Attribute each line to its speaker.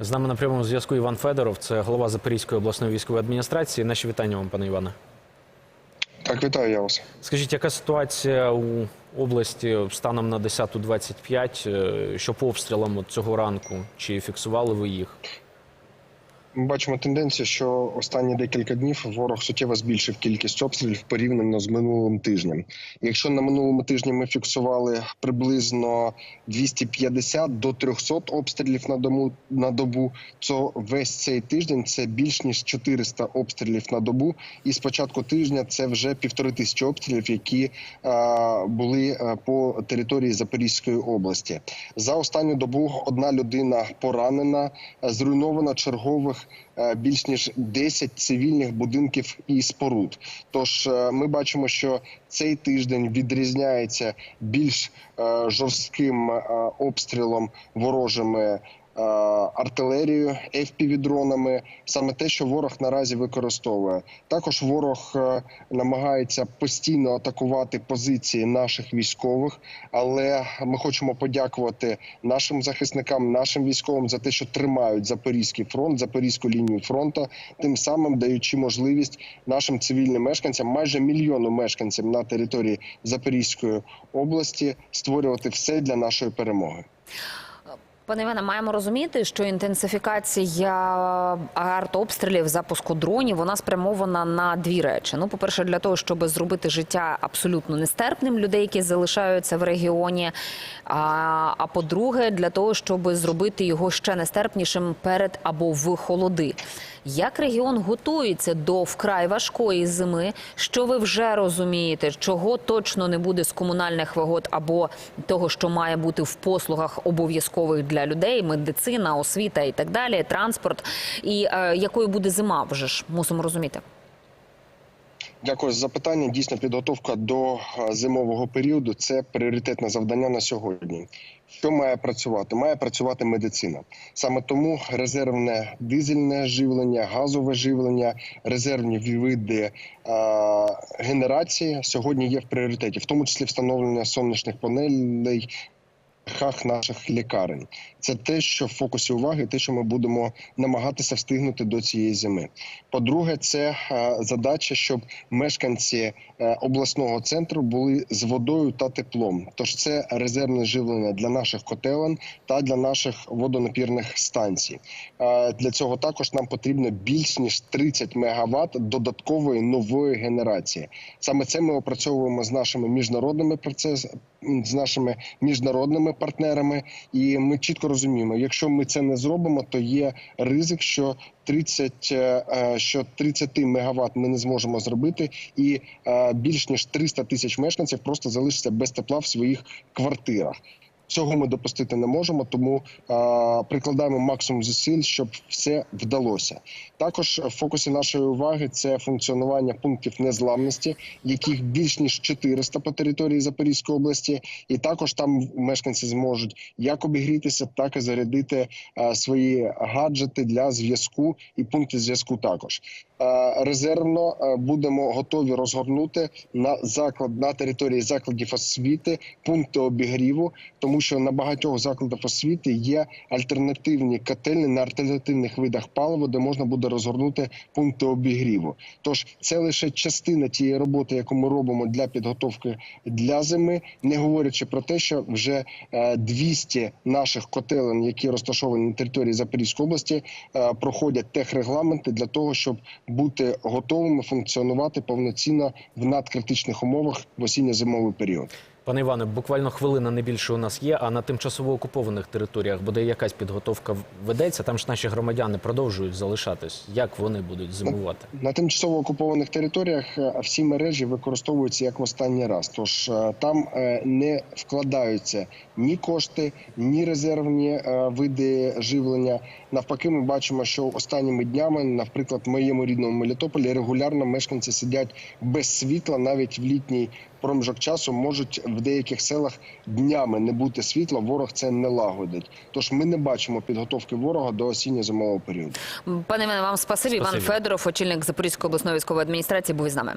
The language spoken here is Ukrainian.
Speaker 1: З нами на прямому зв'язку Іван Федоров, це голова Запорізької обласної військової адміністрації. Наші вітання вам, пане Іване.
Speaker 2: Так, вітаю я вас.
Speaker 1: Скажіть, яка ситуація у області станом на 10.25, е, що по обстрілам цього ранку? Чи фіксували ви їх?
Speaker 2: Ми бачимо тенденцію, що останні декілька днів ворог суттєво збільшив кількість обстрілів порівняно з минулим тижнем. Якщо на минулому тижні ми фіксували приблизно 250 до 300 обстрілів на дому на добу, то весь цей тиждень це більш ніж 400 обстрілів на добу. І з початку тижня це вже півтори тисячі обстрілів, які е, були е, по території Запорізької області. За останню добу одна людина поранена, зруйновано чергових е, більш ніж 10 цивільних будинків і споруд. Тож е, ми бачимо, що цей тиждень відрізняється більш е, жорстким обстрілом ворожими. Е, Артилерією, FPV-дронами, саме те, що ворог наразі використовує. Також ворог е, намагається постійно атакувати позиції наших військових, але ми хочемо подякувати нашим захисникам, нашим військовим за те, що тримають Запорізький фронт, Запорізьку лінію фронту, тим самим даючи можливість нашим цивільним мешканцям, майже мільйону мешканців на території Запорізької області, створювати все для нашої перемоги.
Speaker 3: Пане Іване, маємо розуміти, що інтенсифікація артобстрілів, запуску дронів, вона спрямована на дві речі. Ну, по-перше, для того, щоб зробити життя абсолютно нестерпним людей, які залишаються в регіоні. А, а по-друге, для того, щоб зробити його ще нестерпнішим перед або в холоди. Як регіон готується до вкрай важкої зими? Що ви вже розумієте? Чого точно не буде з комунальних вигод або того, що має бути в послугах обов'язкових для людей, медицина, освіта і так далі, транспорт. І е, якою буде зима, вже ж мусимо розуміти.
Speaker 2: Дякую за запитання. Дійсно, підготовка до е, зимового періоду це пріоритетне завдання на сьогодні. Що має працювати? Має працювати медицина. Саме тому резервне дизельне живлення, газове живлення, резервні види е, генерації сьогодні є в пріоритеті, в тому числі встановлення сонячних панелей. Хах наших лікарень це те, що в фокусі уваги, те, що ми будемо намагатися встигнути до цієї зими. По-друге, це е, задача, щоб мешканці е, обласного центру були з водою та теплом. Тож це резервне живлення для наших котелень та для наших водонапірних станцій. Е, Для цього також нам потрібно більш ніж 30 мегаватт додаткової нової генерації. Саме це ми опрацьовуємо з нашими міжнародними процесами. З нашими міжнародними партнерами, і ми чітко розуміємо, якщо ми це не зробимо, то є ризик, що 30, е, е, що 30 мегаватт ми не зможемо зробити, і е, більш ніж 300 тисяч мешканців просто залишиться без тепла в своїх квартирах. Цього ми допустити не можемо, тому е, прикладаємо максимум зусиль, щоб все вдалося. Також в фокусі нашої уваги це функціонування пунктів незламності, яких більш ніж 400 по території Запорізької області, і також там мешканці зможуть як обігрітися, так і зарядити е, свої гаджети для зв'язку і пункти зв'язку. Також резервно будемо готові розгорнути на заклад на території закладів освіти пункти обігріву, тому що на багатьох закладах освіти є альтернативні котельні на альтернативних видах палива, де можна буде розгорнути пункти обігріву. Тож це лише частина тієї роботи, яку ми робимо для підготовки для зими, не говорячи про те, що вже е, 200 наших котелень, які розташовані на території Запорізької області, е, проходять техрегламенти для того, щоб бути готовими функціонувати повноцінно в надкритичних умовах в осінньо-зимовий період.
Speaker 1: Пане Іване, буквально хвилина не більше у нас є, а на тимчасово окупованих територіях буде якась підготовка ведеться. Там ж наші громадяни продовжують залишатись. Як вони будуть зимувати?
Speaker 2: На тимчасово окупованих територіях е, всі мережі використовуються як в останній раз. Тож е, там е, не вкладаються ні кошти, ні резервні види живлення. Навпаки, ми бачимо, що останніми днями, наприклад, в моєму рідному Мелітополі регулярно мешканці сидять без світла, навіть в літній проміжок часу можуть в деяких селах днями не бути світла. Ворог це не лагодить. Тож ми не бачимо підготовки ворога до осінньо-зимового періоду.
Speaker 3: Пане Іване, вам спасибі. Іван Федоров, очільник Запорізької обласної військової адміністрації, був із нами.